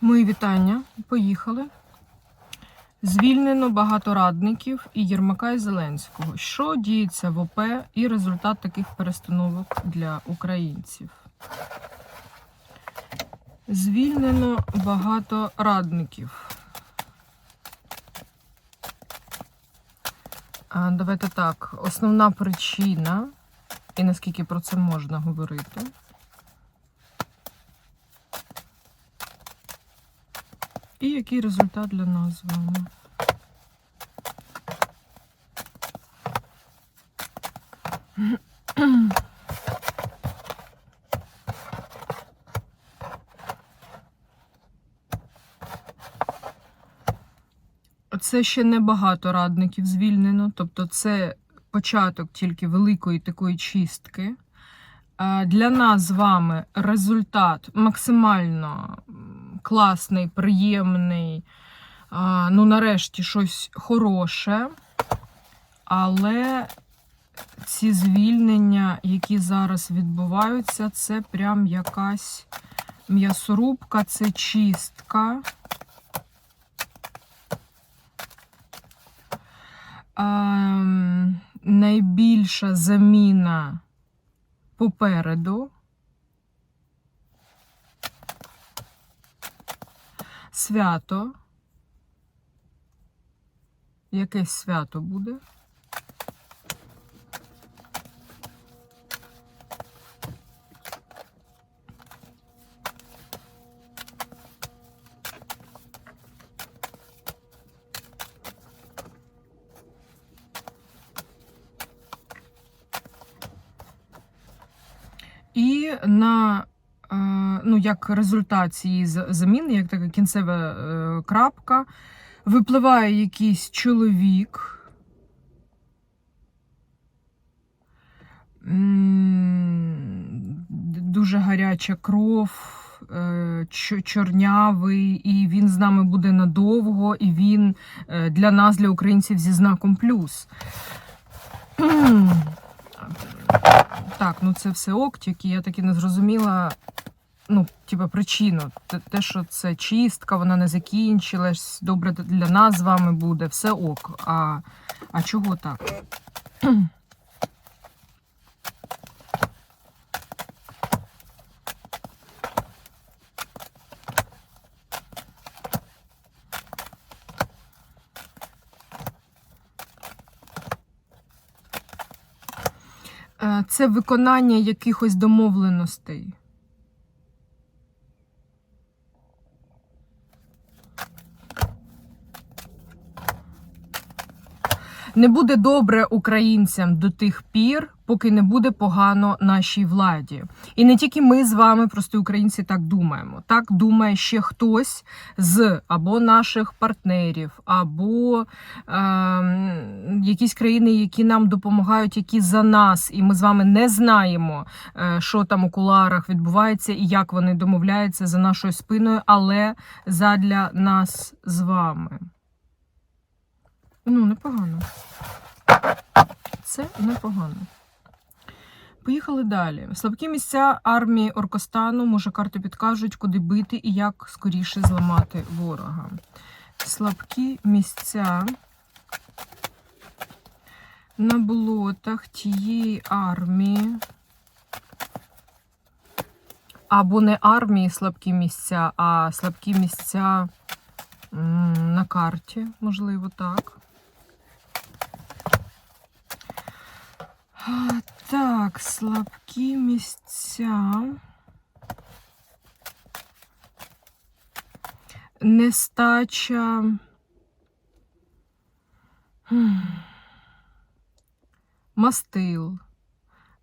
Мої вітання. Поїхали. Звільнено багато радників і Єрмака і Зеленського. Що діється в ОП і результат таких перестановок для українців? Звільнено багато радників. А, давайте так. Основна причина, і наскільки про це можна говорити. І який результат для нас з вами? Це ще не багато радників звільнено, тобто це початок тільки великої такої чистки. Е, Для нас з вами результат максимально класний, приємний. А, Ну, нарешті, щось хороше. Але ці звільнення, які зараз відбуваються, це прям якась м'ясорубка, це чистка. Ем, найбільша заміна попереду. Свято. Якесь свято буде. На ну, як результат цієї заміни, як така кінцева е, крапка, випливає якийсь чоловік. Дуже гаряча кров, е, чорнявий, і він з нами буде надовго, і він е, для нас, для українців, зі знаком плюс. Так, ну це все ок, тільки я таки не зрозуміла. Ну, типа, причину. Те, те, що це чистка, вона не закінчилась, добре для нас з вами буде, все ок. А, а чого так? Е, Це виконання якихось домовленостей. Не буде добре українцям до тих пір, поки не буде погано нашій владі. І не тільки ми з вами, просто українці, так думаємо. Так думає ще хтось з або наших партнерів, або ем, якісь країни, які нам допомагають, які за нас, і ми з вами не знаємо, е, що там у куларах відбувається і як вони домовляються за нашою спиною, але задля нас з вами. Ну, непогано. Це непогано. Поїхали далі. Слабкі місця армії Оркостану, може, карти підкажуть, куди бити і як скоріше зламати ворога. Слабкі місця на болотах тієї армії. Або не армії слабкі місця, а слабкі місця на карті, можливо, так. Так, слабкі місця. Нестача. Мастил.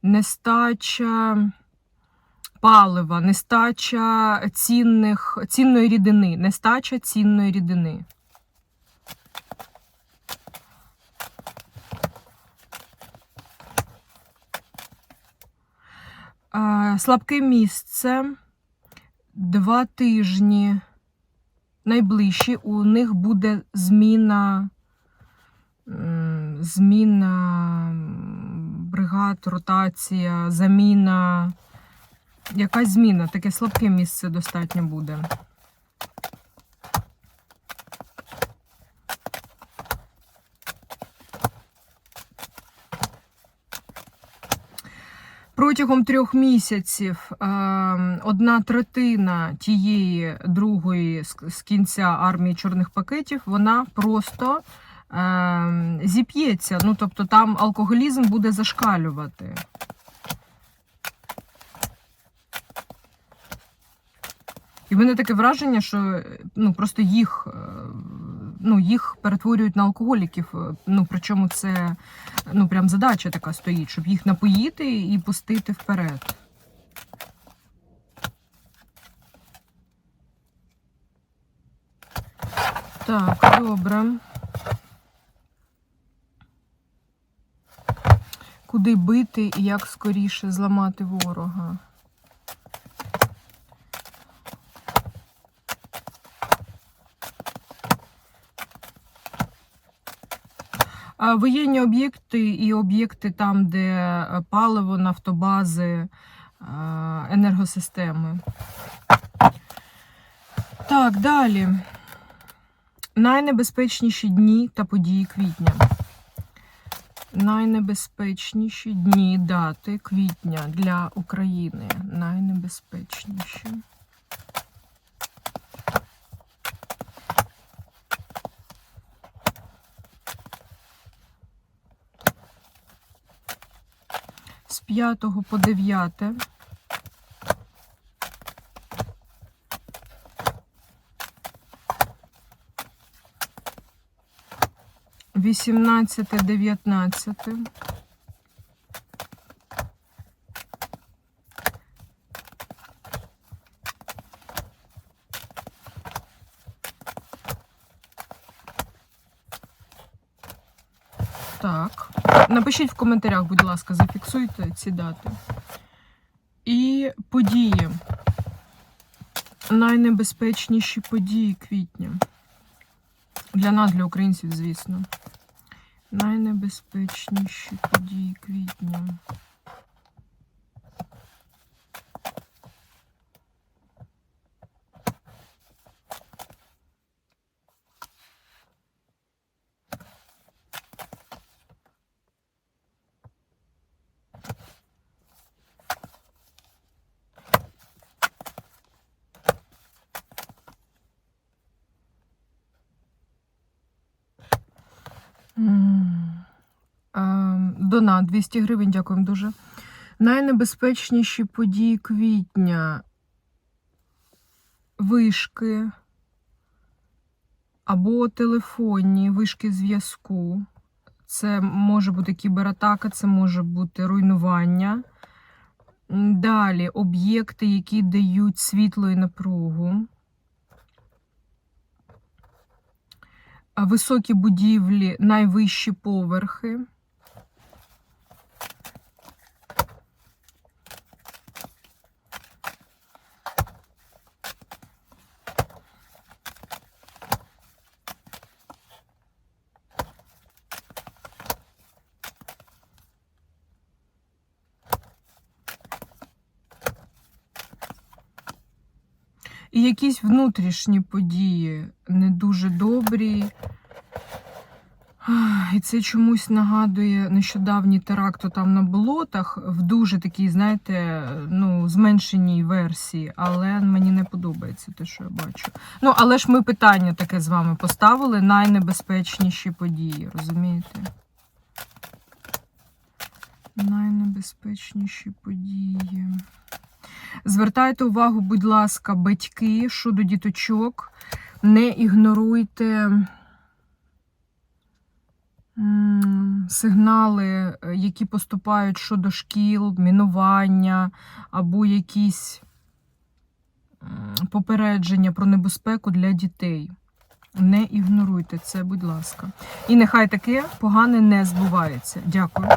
Нестача палива, нестача цінних, цінної рідини. Нестача цінної рідини. Слабке місце. Два тижні. Найближчі у них буде зміна. Зміна бригад, ротація, заміна. Якась зміна, таке слабке місце достатньо буде. Протягом трьох місяців е, одна третина тієї другої з, кінця армії чорних пакетів вона просто е, зіп'ється. Ну, тобто там алкоголізм буде зашкалювати. І в мене таке враження, що ну, просто їх, е, ну, їх перетворюють на алкоголіків. Е, Ну, причому це ну, прям задача така стоїть, щоб їх напоїти і пустити вперед. Так, добре. Куди бити і як скоріше зламати ворога? Воєнні об'єкти і об'єкти там, де е, паливо, нафтобази, е, енергосистеми. Так, далі. Найнебезпечніші дні та події квітня. Найнебезпечніші дні дати квітня для України. Найнебезпечніші. 5 по 9. Вісімнадцяте, дев'ятнадцяте. Так. Напишіть в коментарях, будь ласка, зафіксуйте ці дати. І події. Найнебезпечніші події квітня. Для нас, для українців, звісно. Найнебезпечніші події квітня. Донат 200 гривень, дякуємо дуже. Найнебезпечніші події квітня. Вишки або телефонні вишки зв'язку. Це може бути кібератака, це може бути руйнування. Далі об'єкти, які дають світло і напругу. Високі будівлі, найвищі поверхи. І якісь внутрішні події не дуже добрі. І це чомусь нагадує нещодавній теракт там на болотах в дуже такій, знаєте, ну, зменшеній версії, але мені не подобається те, що я бачу. Ну, але ж ми питання таке з вами поставили: найнебезпечніші події, розумієте? Найнебезпечніші події. Звертайте увагу, будь ласка, батьки щодо діточок. Не ігноруйте сигнали, які поступають щодо шкіл, мінування або якісь попередження про небезпеку для дітей. Не ігноруйте це, будь ласка. І нехай таке погане не збувається. Дякую.